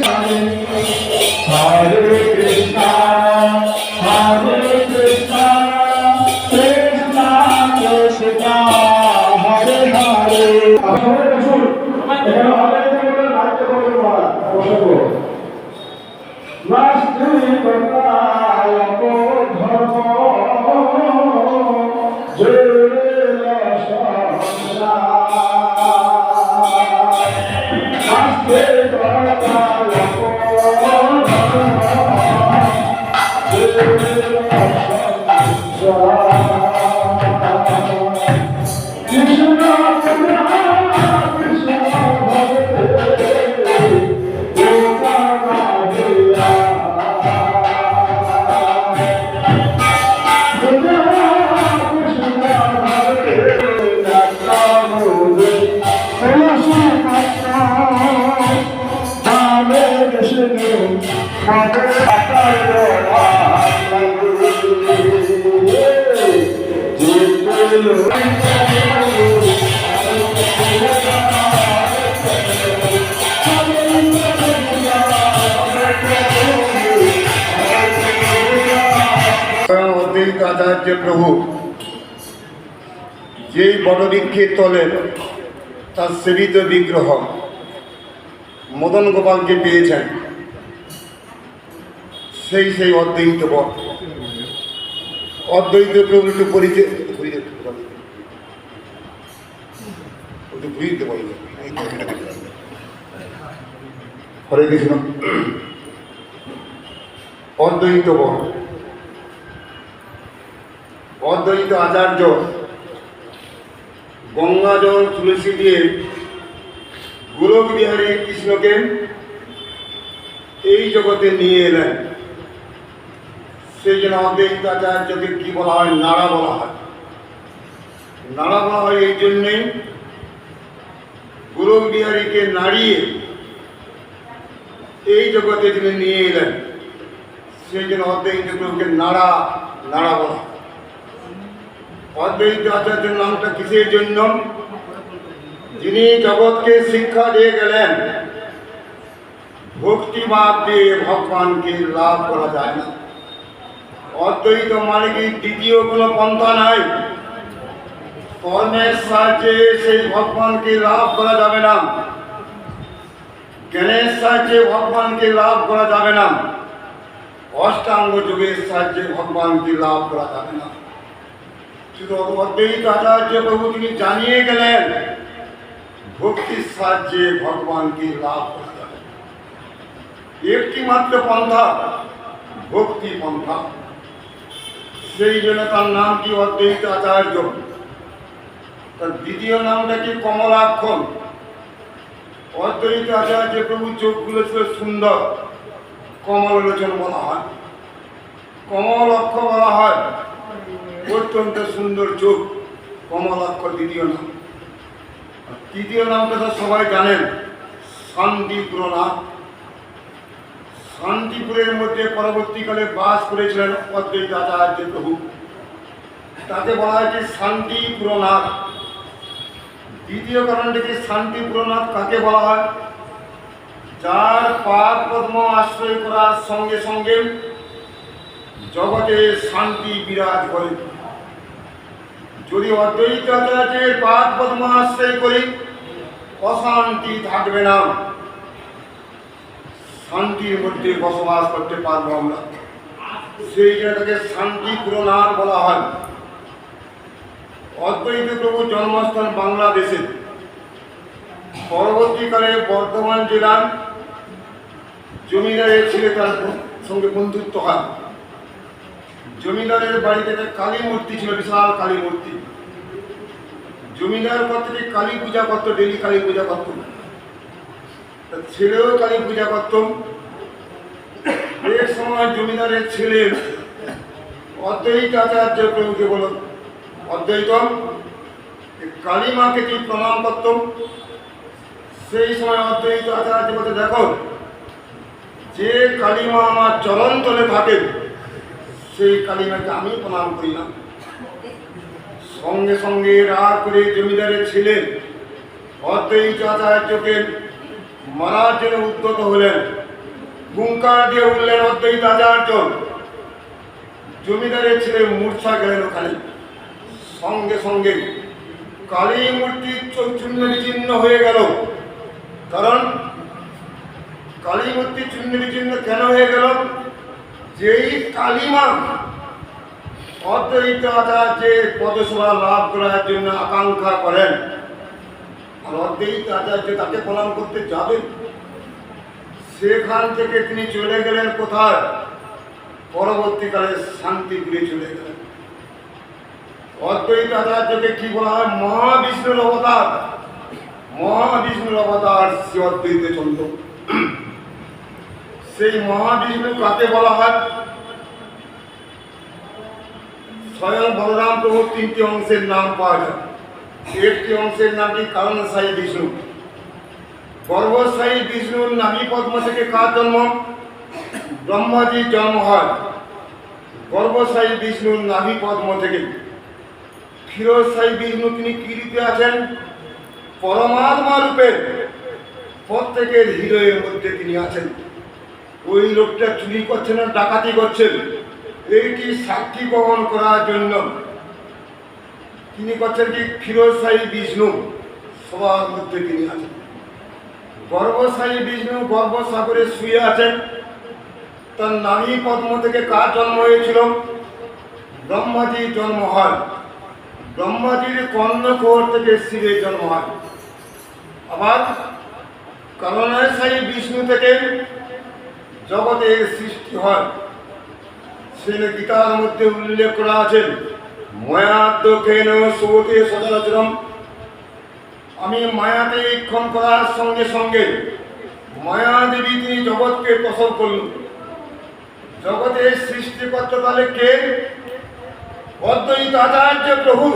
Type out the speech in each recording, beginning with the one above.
Yeah. প্রভু যেই বটবৃক্ষের তলে তার সেবিত বিগ্রহ মদন গোপালকে পেয়েছেন সেই সেই অদ্বৈত বট অদ্বৈত একটু পরিচয়। হরে কৃষ্ণ। অদ্বৈত বট অদ্বৈত আচার্য গঙ্গা জল তুলসী দিয়ে গোলক বিহারী কৃষ্ণকে এই জগতে নিয়ে এলেন। সেই জন্য অদ্বৈত আচার্যকে কি বলা হয়? নাড়া বলা হয়। নাড়া বলা হয় এই জন্যেই গোলক বিহারীকে নাড়িয়ে এই জগতে তিনি নিয়ে এলেন। সেই জন্য অদ্বৈত প্রভুকে নাড়া নাড়া বলা অদ্বৈত আচার্যের নামটা কিসের জন্য? যিনি জগৎকে শিক্ষা দিয়ে গেলেন ভক্তিবাদ দিয়ে ভগবানকে লাভ করা যায় না। অদ্বৈত কি দ্বিতীয় কোনো পন্থা নাই। কর্মের সাহায্যে সেই ভগবানকে লাভ করা যাবে না। জ্ঞানের সাহায্যে ভগবানকে লাভ করা যাবে না। অষ্টাঙ্গ যুগের সাহায্যে ভগবানকে লাভ করা যাবে না। শুধু অদ্বৈত আচার্য প্রভু তিনি জানিয়ে গেলেন, ভক্তির সাহায্যে ভগবানকে লাভ করা যাবে একটি মাত্র পন্থা, ভক্তি পন্থা। সেই জন্য তার নাম কি অদ্বৈত আচার্য? তার দ্বিতীয় নামটা কি কমলাক্ষণ? অদ্বৈত আচার্য প্রভু চোখগুলো ছিল সুন্দর। কমল লোচন বলা হয়। কমল অক্ষ বলা হয়। অত্যন্ত সুন্দর চোখ। কমলাক্ষ দ্বিতীয় নাম। তৃতীয় নামটা তো সবাই জানেন। শান্তিপুরনাথ শান্তিপুরের মধ্যে পরবর্তীকালে বাস করেছিলেন অদ্বৈত আচার্য প্রভু। তাকে বলা হয় যে শান্তিপুরনাথ। দ্বিতীয় কারণটি কি শান্তিপুরনাথ কাকে বলা হয়? যার পাদ পদ্ম আশ্রয় করার সঙ্গে সঙ্গে জগতে শান্তি বিরাজ করে। যদি অদ্বৈত আচার্যের পাদ পদ্ম আশ্রয় করি, অশান্তি থাকবে না। শান্তির মধ্যে বসবাস করতে পারব আমরা। সেই জায়গাটাকে শান্তি পুরনাথ বলা হয়। অদ্বৈত প্রভু জন্মস্থান বাংলাদেশে। পরবর্তীকালে বর্ধমান জেলার জমিদারের ছেলে তার সঙ্গে বন্ধুত্ব হয়। জমিদারের বাড়িতে একটা কালী মূর্তি ছিল, বিশাল কালী মূর্তি। জমিদার কত কালী পূজা করতো ডেলি কালী পূজা করতো। তা ছেলেও কালী পূজা করত এক সময় জমিদারের ছেলে অদ্বৈত আচার্য প্রভুকে বলো, অদ্বৈত, এই কালী মাকে তুই প্রণাম করত সেই সময় অদ্বৈত আচার্য বলতে, দেখো, যে কালীমা আমার চরণ তলে থাকে, সেই কালীমাকে আমি প্রণাম করি না। সঙ্গে সঙ্গে রাগ করে জমিদারের ছেলে অদ্বৈত আচার্যকে মারার জন্য উদ্যত হলেন। হুঙ্কার দিয়ে উঠলেন অদ্বৈত আচার্য জমিদারের ছেলে মূর্ছা গেলেন ওখানে। সঙ্গে সঙ্গে কালী মূর্তি চূর্ণ বিচ্ছিন্ন হয়ে গেল। কারণ কালী মূর্তি চূর্ণ বিচ্ছিন্ন কেন হয়ে গেল? যেই কালীমা অদ্বৈত আচার্যের পদসভা লাভ করার জন্য আকাঙ্ক্ষা করেন। অদ্বৈত আচার্য তাকে প্রণাম করতে যাবেন, সেখান থেকে তিনি চলে গেলেন কোথায়? পরবর্তীকালে শান্তিপুরে চলে গেলেন। অদ্বৈত আচার্যকে কি বলা হয়? মহাবিষ্ণুর অবতার। মহাবিষ্ণুর অবতার শ্রী অদ্বৈত চন্দ্র। সেই মহাবিষ্ণু কাকে বলা হয়? স্বয়ং বলরাম প্রভুর তিনটি অংশের নাম পাওয়া যায়। একটি অংশের নামটি কারণসায়ী বিষ্ণু গর্ভস্থায়ী বিষ্ণুর নাভি পদ্ম থেকে কার জন্ম ব্রহ্মাজির জন্ম হয় গর্ভস্থায়ী বিষ্ণুর নাভি পদ্ম থেকে ক্ষীরস্থায়ী বিষ্ণু তিনি কি আছেন পরমাত্মা রূপে প্রত্যেকের হৃদয়ের মধ্যে তিনি আছেন ওই লোকটা চুরি করছেন ডাকাতি করছেন এইটি সাক্ষী বহন করার জন্য তিনি করছেন কি? ক্ষীরস্থায়ী বিষ্ণু। সবার মধ্যে তিনি আছেন। গর্ভস্থায়ী বিষ্ণু গর্ভসাগরে শুয়ে আছেন। তার নারী পদ্ম থেকে কার জন্ম হয়েছিল? ব্রহ্মাজির জন্ম হয়। ব্রহ্মাজির কর্ণকোর থেকে শিবের জন্ম হয়। আবার করণাশায়ী বিষ্ণু থেকে জগতের সৃষ্টি হয়। সেটা গীতার মধ্যে উল্লেখ করা আছেন ময়াদ্য কেন সুবতে সচরাচরম। আমি মায়াতে ইক্ষণ করার সঙ্গে সঙ্গে মায়া দেবী তিনি জগৎকে প্রসব করলেন। জগতের সৃষ্টিকর্তা তাহলে কে? অদ্বৈত আচার্য প্রভু।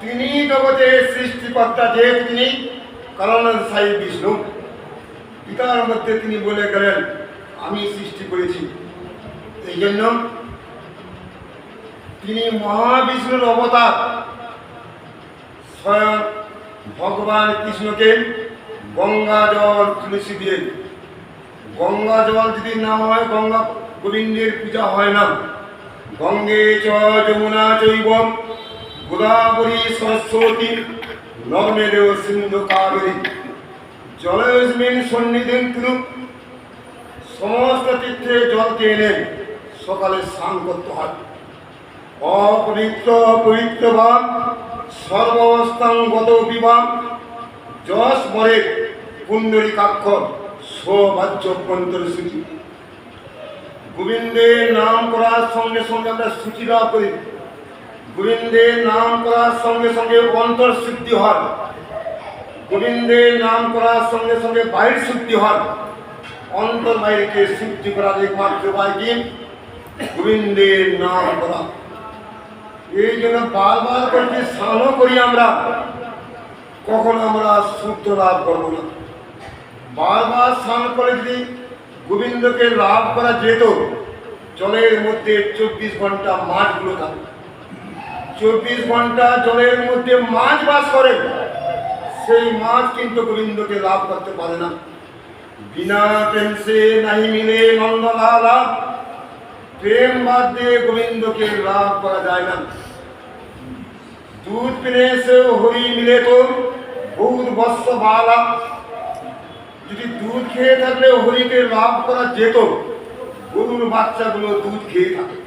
তিনি জগতের সৃষ্টিকর্তা যে তিনি, কারণ সাই বিষ্ণু। পিতার মধ্যে তিনি বলে গেলেন, আমি সৃষ্টি করেছি। এই জন্য তিনি মহাবিষ্ণুর অবতার। স্বয়ং ভগবান কৃষ্ণকে গঙ্গা জল তুলসী দিয়ে। গঙ্গা জল যদি না হয়, গঙ্গা গোবিন্দের পূজা হয় না। গঙ্গে চ যমুনা চৈব গোদাবরী সরস্বতী নর্মেদ সিন্ধু কাবেরী। জলস্মিন সন্নিধিন কুরু সমস্ত তীর্থে জলকে এনে সকালে স্নান করতে হয়। অপবিত্র পবিত্র বা সর্বাবস্থাঙ্গত বিবাহ যশ মরে পুণ্ডরিকাক্ষর সৌবাহ্য পন্তরসূচি গোবিন্দের নাম করার সঙ্গে সঙ্গে আমরা সূচি লাভ করি। গোবিন্দের নাম করার সঙ্গে সঙ্গে অন্তর্শুদ্ধি হয়। গোবিন্দের নাম করার সঙ্গে সঙ্গে বাইর শুদ্ধি হয়। অন্তর বাইরকে শুদ্ধি করার একমাত্র উপায় কি? গোবিন্দের নাম করা। এই জন্য বারবার করে স্নানও করি আমরা। কখন আমরা শুদ্ধ লাভ করব না। বারবার স্নান করে যদি গোবিন্দকে লাভ করা যেত, জলের মধ্যে চব্বিশ ঘণ্টা মাছগুলো থাকে। চব্বিশ ঘণ্টা জলের মধ্যে মাছ বাস করে। সেই মাছ কিন্তু গোবিন্দকে লাভ করতে পারে না। বিনা প্রেম সে নাহি মিলে নন্দলালা। প্রেম বাদ দিয়ে গোবিন্দকে লাভ করা যায় না। दूध पीने से हरी मिले तो बहुत বৎস বালা যদি দুধ খেয়ে থাকলে হরিকে লাভ করা যেত গরুর বাচ্চাগুলো দুধ খেয়ে থাকে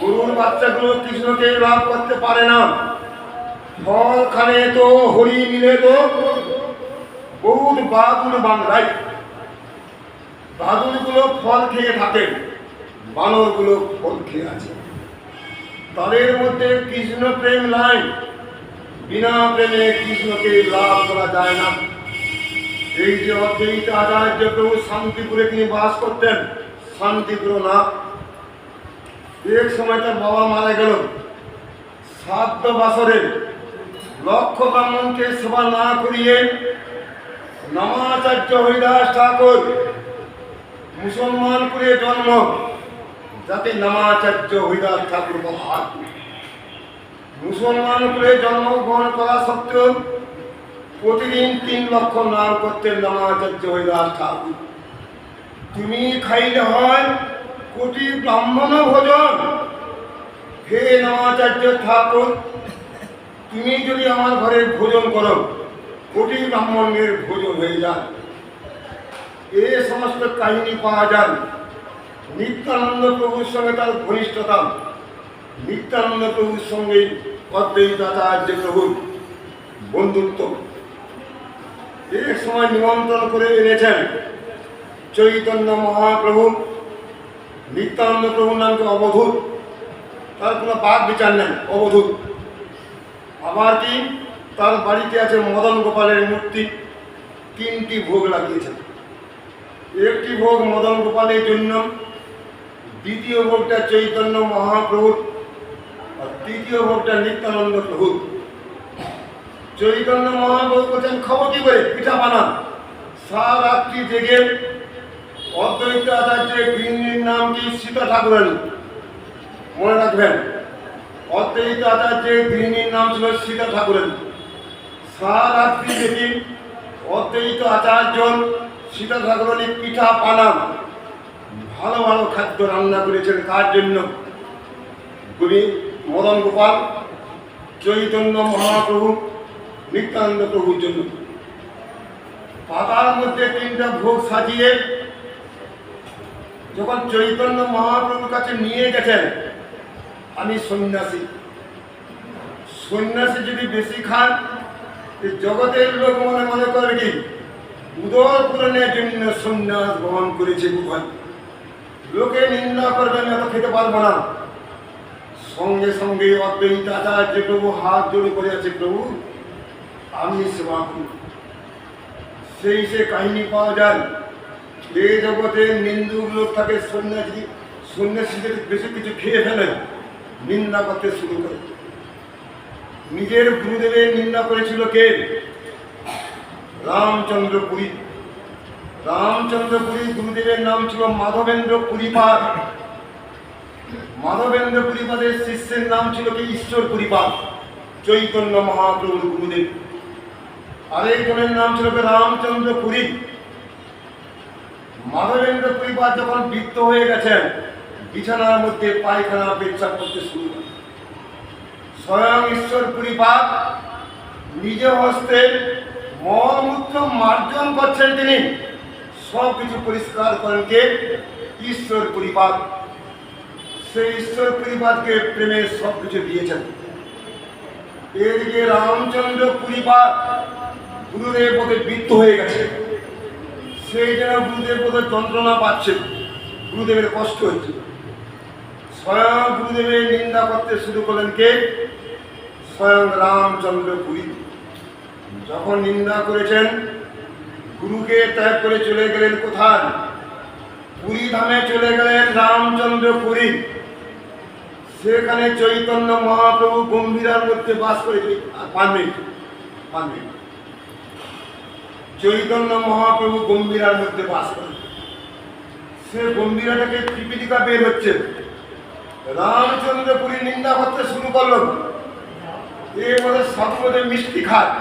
গরুর বাচ্চাগুলো কৃষ্ণকে লাভ করতে পারে না ফল খানে তো হরি মিলে তো বহুত বাদুর বাংলায় বাদুরগুলো ফল খেয়ে থাকে বানরগুলো ফল খেয়ে আছে তাদের মধ্যে কৃষ্ণ প্রেম নাই। বিনা প্রেমে কৃষ্ণকে লাভ করা যায় না। এই যে অদ্বৈত আচার্য প্রভু শান্তিপুরে তিনি বাস করতেন, শান্তিপুর না। এক সময় তার বাবা মারা গেল। সাত বছরে লক্ষ ব্রাহ্মণকে সেবা না করিয়ে নমাচার্য হরিদাস ঠাকুর মুসলমান করে জন্ম। যাতে নামাচার্য হরিদাস ঠাকুর হয় মুসলমান করে জন্মগ্রহণ করা সত্ত্বেও প্রতিদিন তিন লক্ষ নাম করতেন নামাচার্য হরিদাস ঠাকুর। তুমি খাইলে হয় কোটি ব্রাহ্মণ ভোজন। হে নামাচার্য ঠাকুর, তুমি যদি আমার ঘরে ভোজন করো, কোটি ব্রাহ্মণের ভোজন হয়ে যায়। এ সমস্ত কাহিনী পাওয়া যায়। নিত্যানন্দ প্রভুর সঙ্গে তার ঘনিষ্ঠতা। নিত্যানন্দ প্রভুর সঙ্গে অদ্বৈত আচার্য প্রভুর বন্ধুত্ব। এক সময় নিমন্ত্রণ করে এনেছেন চৈতন্য মহাপ্রভু। নিত্যানন্দ প্রভুর নামকে অবধূত। তার কোনো বাদ বিচার নেই, অবধূত। আবার কি? তার বাড়িতে আছে মদন গোপালের মূর্তি। তিনটি ভোগ লাগিয়েছেন। একটি ভোগ মদন গোপালের জন্য দ্বিতীয় ভোগটা চৈতন্য মহাপ্রভুর আর তৃতীয় ভোগটা নিত্যানন্দ প্রভুর চৈতন্য মহাপ্রভু বলছেন, খবর কি করে? পিঠা বানান। সারাত্রি রাত্রি জেগে অদ্বৈত আচার্যের গৃহিণীর নাম কি সীতা ঠাকুরানী মনে রাখবেন, অদ্বৈত আচার্যের গৃহিণীর নাম ছিল সীতা ঠাকুরানী সারা রাত্রি জেগে অদ্বৈত আচার্য সীতা ঠাকুরানী পিঠা বানান। ভালো ভালো খাদ্য রান্না করেছেন কার জন্য কবি মদন গোপাল, চৈতন্য মহাপ্রভু, নিত্যানন্দ প্রভুর জন্য। পাতার মধ্যে তিনটা ভোগ সাজিয়ে যখন চৈতন্য মহাপ্রভুর কাছে নিয়ে গেছেন, আমি সন্ন্যাসী। সন্ন্যাসী যদি বেশি খান জগতের লোক মনে মনে করে কি, উদর পূরণের জন্য সন্ন্যাস গ্রহণ করেছে বুঝান লোকে নিন্দা করবে আমি এত খেতে পারব না। সঙ্গে সঙ্গে অদ্বৈত আচার্য প্রভু হাত জোড়ে করে আছে প্রভু, আমি সেবা করি। সেই সে কাহিনী পাওয়া যায়। এই জগতে নিন্দুক লোক থাকে, সন্ন্যাসী, সন্ন্যাসীদের বেশি কিছু খেয়ে ফেলে, নিন্দা করতে শুরু করে। নিজের গুরুদেবের নিন্দা করেছিল কে? রামচন্দ্র পুরী। রামচন্দ্র পুরী গুরুদেবের নাম ছিল মাধবেন্দ্র পুরীপাদ। মাধবেন্দ্র পুরীপাদের শিষ্যের নাম ছিল কি? ঈশ্বর পুরীপাদ। চৈতন্য মহাপ্রভুর গুরুদেব। আরেকজনের নাম ছিল রামচন্দ্র পুরী। মাধবেন্দ্র পরিবার যখন বৃত্ত হয়ে গেছেন, বিছানার মধ্যে পায়খানা পেচ্ছাপ করতে শুরু করে স্বয়ং ঈশ্বর পরিবার নিজ হস্তে মলমূত্র মার্জন করছেন তিনি। সব কিছু পরিষ্কার করেন কে? ঈশ্বর পরিবার সেই ঈশ্বর পরিবারকে প্রেমে সব কিছু দিয়েছেন। এদিকে রামচন্দ্র পরিবার গুরুদেব পথে বৃত্ত হয়ে গেছে। সেই জন্য গুরুদেব বোধহয় যন্ত্রণা পাচ্ছে। গুরুদেবের কষ্ট হচ্ছে। স্বয়ং গুরুদেবের নিন্দা করতে শুরু করলেন কে? স্বয়ং রামচন্দ্র পুরী। যখন নিন্দা করেছেন গুরুকে ত্যাগ করে চলে গেলেন কোথায়? পুরী ধামে চলে গেলেন রামচন্দ্র পুরী সেখানে চৈতন্য মহাপ্রভু গম্ভীরার মধ্যে বাস করেছে পাঁচ মিনিট চৈতন্য মহাপ্রভু গম্ভীরার মধ্যে বাস করে সে গম্ভীরাটাকে ত্রিপিটিকা বের হচ্ছে। রামচন্দ্র রামচন্দ্রপুরী নিন্দা করতে শুরু করল। এ বলে সব মিষ্টি খায়।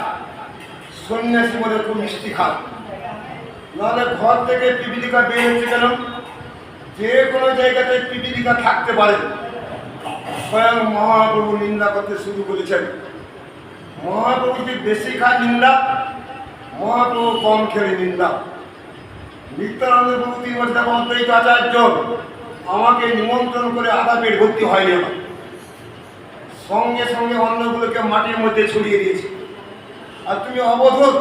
সন্ন্যাসী মধ্যে খুব মিষ্টি খায়। নাহলে ঘর থেকে পিপিলিকা বের হচ্ছে কেন? যে কোনো জায়গাতে পিপিলিকা থাকতে পারে। স্বয়ং মহাপ্রভু নিন্দা করতে শুরু করেছেন। মহাপ্রভু যদি বেশি খায় নিন্দা? মহাপ্রভু কম খেলে নিন্দা। নিত্যানন্দ প্রভু তিনি দেখো অদ্বৈত আচার্য, আমাকে নিমন্ত্রণ করে আধা পেট ভর্তি হয়নি আমার সঙ্গে সঙ্গে অন্নগুলোকে মাটির মধ্যে ছড়িয়ে দিয়েছে। আর তুমি অবধূত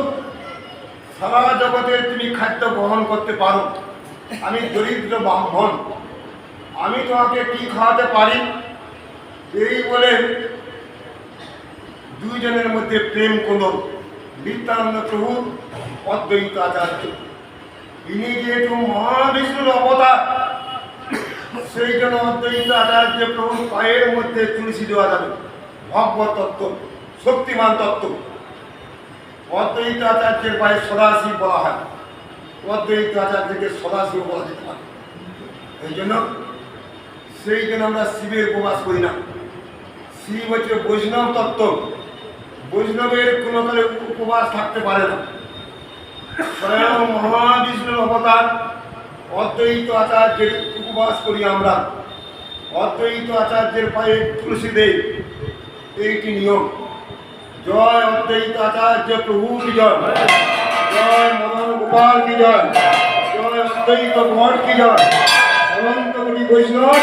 সারা জগতে তুমি খাদ্য গ্রহণ করতে পারো। আমি দরিদ্র ব্রাহ্মণ। আমি তোমাকে কি খাওয়াতে পারি? এই বলে দুইজনের মধ্যে প্রেম কোন নিত্যানন্দ প্রভু অদ্বৈত আচার্য। ইনি যেহেতু মহাবিষ্ণুর অবতার, সেই জন্য অদ্বৈত আচার্য প্রভু পায়ের মধ্যে তুলসী দেওয়া যাবে। ভগবত তত্ত্ব, শক্তিমান তত্ত্ব। অদ্বৈত আচার্যের পায়ে সদাশিব বলা হয়। অদ্বৈত আচার্যকে সদাশিব বলা যেতে পারে। এই জন্য সেই জন্য আমরা শিবের উপবাস করি না। শিব হচ্ছে বৈষ্ণব তত্ত্ব। বৈষ্ণবের কোনো কালে উপবাস থাকতে পারে না। স্বয়ং মহাবিষ্ণুর অবতার। অদ্বৈত আচার্যের উপবাস করি আমরা। অদ্বৈত আচার্যের পায়ে তুলসী দেই এইটি নিয়ম। জয় অদ্বৈত আচার্য প্রভু কি জয় জয় মদন গোপাল কি জয় জয় অদ্বৈত ভট কি জয় অনন্ত কোটি বৈষ্ণব